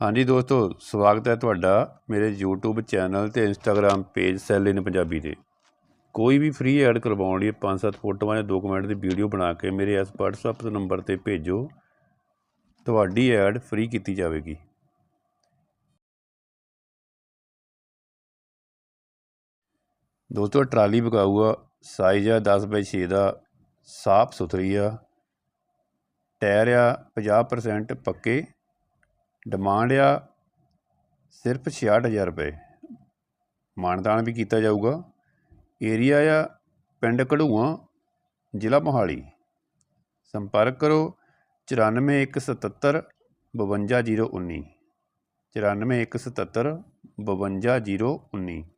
ਹਾਂਜੀ ਦੋਸਤੋ, ਸਵਾਗਤ ਹੈ ਤੁਹਾਡਾ ਮੇਰੇ YouTube ਚੈਨਲ ਤੇ Instagram page sail in Punjabi ਤੇ। ਕੋਈ ਵੀ ਫ੍ਰੀ ਐਡ ਕਰਵਾਉਣ ਲਈ ਪੰਜ ਸੱਤ ਫੋਟੋਆਂ ਜਾਂ 2 ਮਿੰਟ ਦੀ ਵੀਡੀਓ ਬਣਾ ਕੇ ਮੇਰੇ ਇਸ WhatsApp ਨੰਬਰ ਤੇ ਭੇਜੋ। ਤੁਹਾਡੀ ਐਡ ਫ੍ਰੀ ਕੀਤੀ ਜਾਵੇਗੀ। ਦੋਸਤੋ, ਟਰਾਲੀ ਵਿਕਾਊ ਆ ਸਾਈਜ਼ ਆ 10 ਬਾਈ 6 ਦਾ, ਸਾਫ਼ ਸੁਥਰੀ ਆ ਟਾਇਰ ਆ 50% ਪੱਕੇ। ਡਿਮਾਂਡ ਆ ਸਿਰਫ 66000 ਰੁਪਏ। ਮਾਨਦਾਨ ਵੀ ਕੀਤਾ ਜਾਊਗਾ। ਏਰੀਆ ਆ ਪਿੰਡ ਘੜੂਆ, ਜ਼ਿਲ੍ਹਾ ਮੋਹਾਲੀ। ਸੰਪਰਕ ਕਰੋ 94177 52019 94177 52019